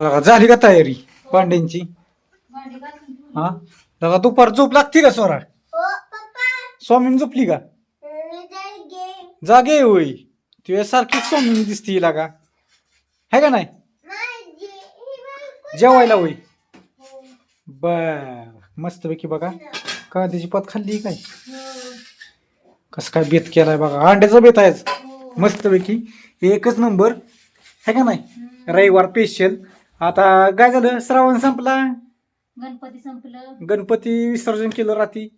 बघा, झाली का तयारी भांड्यांची? ठेवली. हा? बघा दुपार झोप लागते का स्वरा हो पप्पा. स्वामीन झोपली का? मी जागे होई तुझ्या सारखी स्वामीन दिसती हिला का? है का नाही? माझी ही जेवायला होई हो. बर मस्तपैकी बघा. का त्याची पत खाल्ली काय? कसं काय बेत केलाय बघा. अंड्याचा बेत आहेच. हो. मस्तपैकी. एकच नंबर. है का नाही. रविवार स्पेशल आता काय झालं? श्रावण संपला. गणपती संपलं. गणपती विसर्जन केलं रात्री.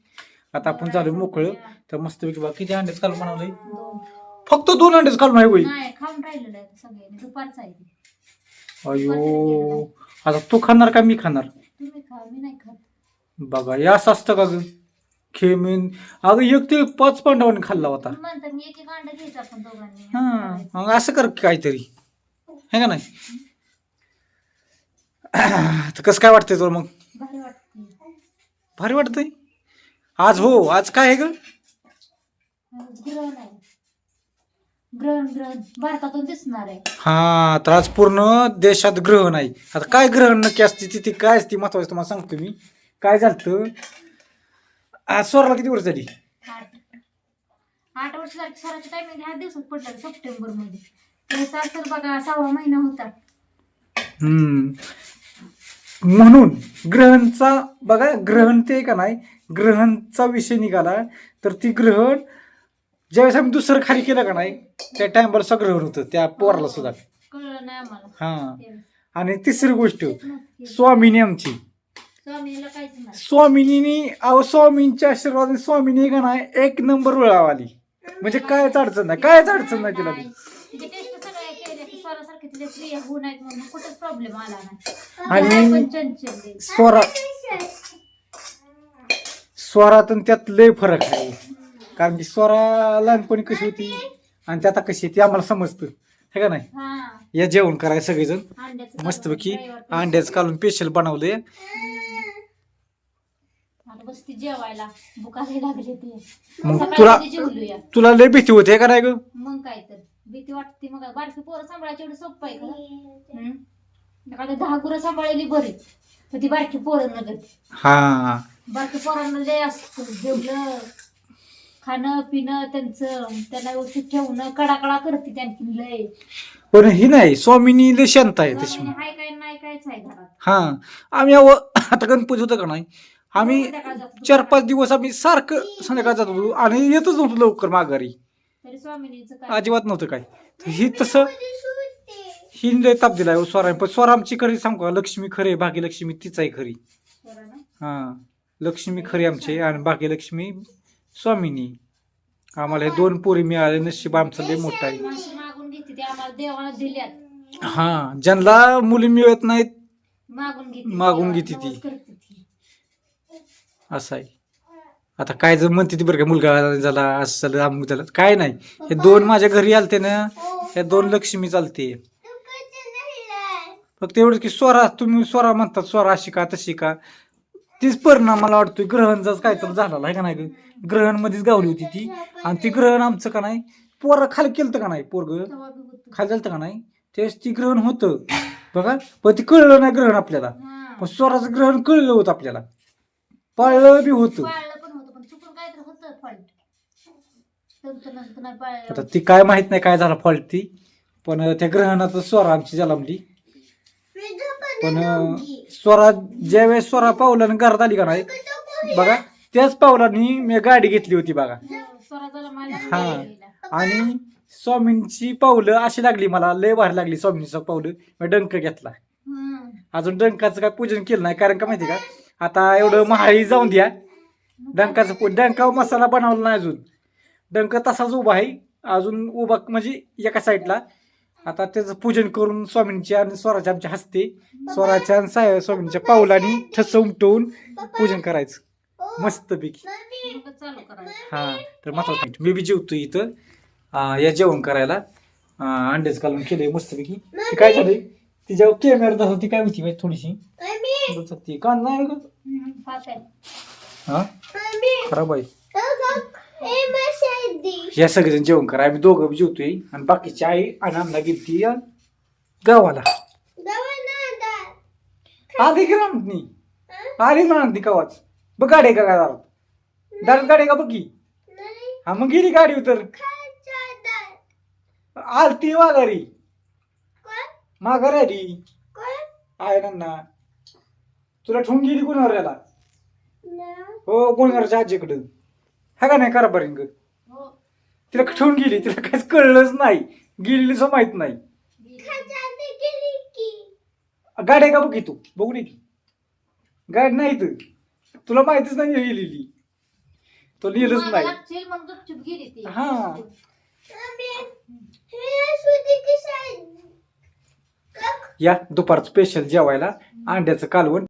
आता आपण चालू मोकळं. तर मस्तपैकी बघा किती अंडेच बनवलंय. दोन. फक्त दोन अंडेच काढून आहे होई नाही खाऊन राहिलेलं आहे सगळ्यांनी दुपारचं आहे ते. अयो. आता तू खाणार का मी खाणार? तुम्ही खा मी नाही खात. बघा हे असं असतं का ग? खेमीन. अगं एक ते पाच पांडवांनी खाल्ला होता. तुम्ही म्हणता मी एक एक अंडा घ्यायचा आपण दोघांनी. हा मग असं कर काहीतरी. है का नाही? तर कसं काय वाटतंय तुला मग? भारी वाटते भारी वाटतंय? आज हो आज काय आहे ग? ग्रहण आहे. ग्रहण ग्रहण. भारतातून दिसणार आहे. हा तर आज पूर्ण देशात ग्रहण आहे. आता काय ग्रहण नक्की असते तिथे काय असते महत्वाचं तुम्हाला सांगतो मी. काय झालं आज स्वराला किती वर्ष झाली? आठ. आठ वर्ष झाली. स्वराच्या टायमिंग दिवसात पडलं सप्टेंबरमध्ये बघा सहावा महिना होता. हम्म. म्हणून ग्रहणचा बघा ग्रहण ते का नाही? ग्रहणचा विषय निघाला तर ती ग्रहण ज्यावेळेस आम्ही दुसरं खाली केलं का नाही त्या सगळं ग्रहण होतं त्या पोराला सुद्धा. हा. आणि तिसरी गोष्ट. स्वामीनी आमची. स्वामीला काहीच नाही. स्वामिनी अहो स्वामींच्या आशीर्वादाने स्वामीनी का नाही एक नंबर वेळावाली म्हणजे कायच अडचण नाही कायच अडचण नाही तिला नाही. तिचे टेस्ट सगळ्या केल्या क्रिया होऊ नाहीत म्हणून कुठंच प्रॉब्लेम आला नाही. आणि- आणि पण चंचल आहे. स्वरा स्वरातून त्यात लय फरक आहे. कारण की स्वरा लहानपणी कशी होती आणि ते आता कशी आहे ते आम्हाला समजतं. हे का नाही? हा. या जेवण करायचं सगळेजण अंड्याचं मस्तपैकी कालवण, रविवार अंड्याच काढून स्पेशल बनवलंय. आता जेवायला. भुकायला लागले ते. मग सकाळी तुला- कधी जेवलूया? तुला लय भीती होते का नाही ग? मग काय तर. भीती वाटते मग. बारकी पोरं सांभाळायची एवढं सोपं आहे का? हम्म? एखादं दहा गुरं सांभाळलेली बरी. पण ती बारकी पोरं नगत हा. बारकी पोरांना लय असतं. जेवलं खाणं पिणं त्यांचं त्यांना व्यवस्थित ठेवणं कडाकडा करते त्यांची लय. पण ही नाही स्वामीनी लय शांत आहे तशी. स्वामीने हाय काय नाही कायच आहे घरात. हा. आम्ही अहो आता गणपती होतं का नाही? आम्ही संध्याकाळी जातो चार पाच दिवस आम्ही सारखं संध्याकाळ जात होतो. आणि येतच नव्हतो लवकर माघारी. तरी स्वामिनीचं काय? अजिबात नव्हतं काय तर ही तसं ही लय ताप दिलाय स्वरा पण स्वरा आमची खरी सांगू का? लक्ष्मी खरी भाग्यलक्ष्मी तीच आहे खरी. बरं ना? हा. लक्ष्मी खरी आमची आणि भाग्यलक्ष्मी स्वामिनी. आम्हाला हे दोन पोरी मिळाले नशीब आमचं लय मोठं आहे. माणसं मागून घेते ते आम्हाला देवाला दिल्यात. हा. ज्यांना मुली मिळत नाहीत मागून घेते मागून देवाला घेते ती. नवस करते ती. असं आहे. आता काय जर म्हणते ती बरं का मुलगा झाला असं झालं अमुक झालं काय नाही. हे दोन माझ्या घरी आलते ना हे दोन लक्ष्मी चालते. फक्त एवढं की स्वरा तुम्ही स्वरा म्हणतात स्वरा अशी का तशी का. तीच परिणाम मला वाटतोय ग्रहणचाच काय तर झालेला आहे का नाही ग्रहण मध्येच गावली होती ती. आणि ती ग्रहण आमचं का नाही पोरं खाली केलं का नाही पोरग? खाली झालं का नाही? तेच ती ग्रहण होतं. बघा पण ती कळलं नाही ग्रहण आपल्याला. पण स्वराचं ग्रहण कळलं होतं आपल्याला. पाळलं बी होतं पाळलं पण होतं पण चुकून काय तर होतं फॉल्ट नंतर नंतर नाही पाळलं. आता ती काय माहीत नाही काय झालं फॉल्ट ती. पण त्या ग्रहणात स्वरा आमची जलमली पण स्वरा ज्या ज्यावेळेस स्वरा पावलानं घरात आली का नाही बघा त्याच पावलांनी मी गाडी घेतली होती बघा. हा. आणि स्वामींची पावलं अशी लागली मला लय भारी लागली स्वामींची पावलं. मी डंक घेतला. अजून डंकाचं काय पूजन केलं नाही कारण का माहिती का? आता एवढं महाळी जाऊन द्या. डंकाचं डंका मसाला बनवला नाही अजून. डंक तसाच उभा आहे. अजून उभा म्हणजे एका साईडला आता त्याचं पूजन करून स्वामींच्या आणि स्वराच्या आमच्या हस्ते स्वराच्या आणि साय स्वामींच्या पावलानी ठस उमटवून पूजन करायचं. मस्तपैकी. हा तर महत्वाचं. मी बी जेवतो इथं. आ, या जेवण करायला. आ, अंड्याच घालून केलंय मस्तपैकी. ती काय झालंय? तिच्या कॅमेरा दाखव ती काय होती माहिती थोडीशी. दुचकती कान नाही का. हा? खराब आहे. या सगळेजण जेवण करा. आम्ही दोघं बी जेवतोय. आणि बाकीची आई आणि आम्हाला गेली गावाला. ना. आधी की रामनी आली म्हणत ती कवाच. बघ गाडी का दारात? दारात गाडी का बघ नाही. हा मग गेली गाडी उतर. आलती माघारी. माघारी आली. आहे ना तुला ठेवून गेली गुन्हाऱ्याला ना हो गुन्हाऱ्याच्या आजीकडं हा का नाही करा बरिंग हो तिला ठेवून गेली. तिला काहीच कळलंच नाही. गेलेली सो माहीत नाही. गाडी आहे का? बघ तू? बघू नये की. गाडी नाही तर तुला माहितीच नाही गेलेली. तो लिहिलंच नाही. लागशील म्हणून गुपचूप गेली ती. हा. हे या दुपारचं स्पेशल जेवायला. अंड्याचं कालवण.